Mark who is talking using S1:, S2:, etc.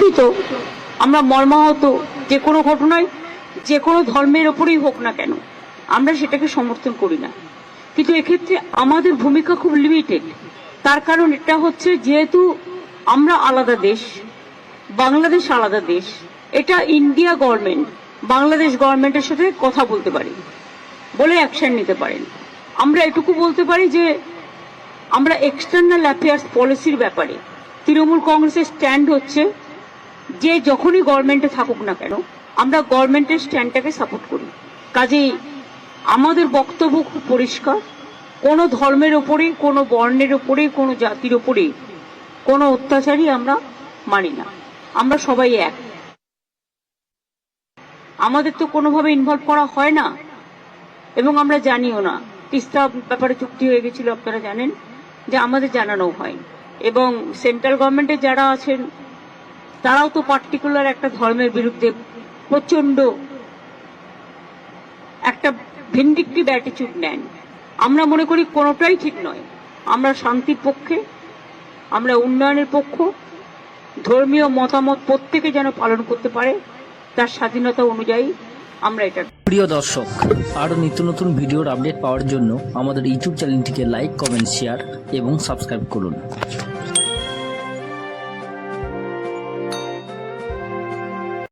S1: দুঃখিত। আমরা মর্মাহত, যে কোনো ঘটনায়, যে কোনো ধর্মের ওপরেই হোক না কেন, আমরা সেটাকে সমর্থন করি না। কিন্তু এক্ষেত্রে আমাদের ভূমিকা খুব লিমিটেড তার কারণ এটা হচ্ছে, যেহেতু আমরা আলাদা দেশ, বাংলাদেশ আলাদা দেশ, এটা ইন্ডিয়া গভর্নমেন্ট, বাংলাদেশ গভর্নমেন্টের সাথে কথা বলতে পারি, বলে অ্যাকশন নিতে পারেন। আমরা এটুকু বলতে পারি যে, আমরা এক্সটার্নাল অ্যাফেয়ার্স পলিসির ব্যাপারে, তৃণমূল কংগ্রেসের স্ট্যান্ড হচ্ছে যে যখনই গভর্নমেন্টে থাকুক না কেন, আমরা গভর্নমেন্টের স্ট্যান্ডটাকে সাপোর্ট করি। কাজেই আমাদের বক্তব্য খুব পরিষ্কার। কোনো ধর্মের ওপরে, কোনো বর্ণের ওপরে, কোনো জাতির ওপরে কোনো অত্যাচারই আমরা মানি না। আমরা সবাই এক। আমাদের তো কোনোভাবে ইনভলভ করা হয় না। এবং আমরা জানিও না। তিস্তা ব্যাপারে চুক্তি হয়ে গেছিল, আপনারা জানেন, যে আমাদের জানানো হয় এবং সেন্ট্রাল গভর্নমেন্টে যারা আছেন তারাও তো পার্টিকুলার একটা ধর্মের বিরুদ্ধে প্রচণ্ড একটা ভিন্ডিকটিভ অ্যাটিচিউড নেন আমরা মনে করি কোনোটাই ঠিক নয়। আমরা শান্তির পক্ষে, আমরা উন্নয়নের পক্ষ, ধর্মীয় মতামত প্রত্যেকে যেন পালন করতে পারে, তার স্বাধীনতা অনুযায়ী আমরা এটা
S2: প্রিয় দর্শক, আরও নিত্য নতুন ভিডিওর আপডেট পাওয়ার জন্য আমাদের ইউটিউব চ্যানেলটিকে লাইক কমেন্ট শেয়ার এবং সাবস্ক্রাইব করুন।